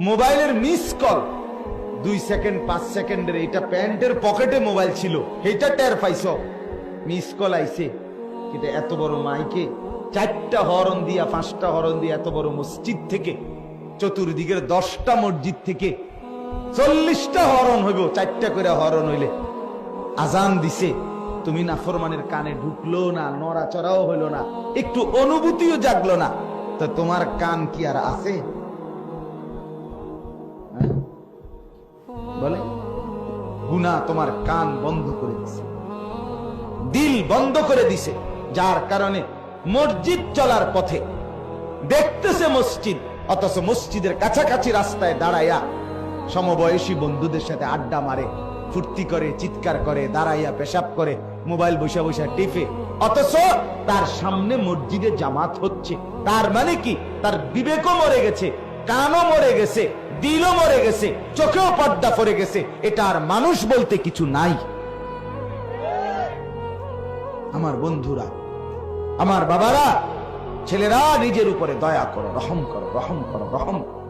মোবাইলের miss call দুই second পাঁচ সেকেন্ডের এটা প্যান্টের পকেটে মোবাইল ছিল। এটা টের পাইছ? মিস কল আইছে। কিন্তু এত বড় মাইকে চারটা হরণ দিয়া, পাঁচটা হরণ দিয়া এত বড় মসজিদ থেকে, চতুর্দিকের দশটা মসজিদ থেকে চল্লিশটা হরণ হইব, চারটা করে হরণ হইলে। আজান দিছে। তুমি নাফরমানের কানে ঢুকলো না, নড়াচড়াও হইল না, একটু অনুভূতিও জাগলো না। তো তোমার কান কি আর আছে? বলে গুনা তোমার কান বন্ধ করে দিছে। দিল বন্ধ করে দিছে, যার কারণে মসজিদ চলার পথে দেখতেছে মসজিদ, অথচ মসজিদের কাছাকাছি রাস্তায় দাঁড়াইয়া সমবয়সী বন্ধুদের সাথে আড্ডা মারে, ফুর্তি করে, চিৎকার করে, দাঁড়াইয়া পেশাব করে, মোবাইল বসে বসে টিপে, অথচ তার সামনে মসজিদে জামাত হচ্ছে। তার মানে কি? তার বিবেকও মরে গেছে। কানও মরে গেছে, দিলও মরে গেছে, চোখেও পর্দা পরে গেছে, এটা আর মানুষ বলতে কিছু নাই আমার বন্ধুরা, আমার বাবারা, ছেলেরা নিজের উপরে দয়া করো, রহম করো রহম করো রহম করো।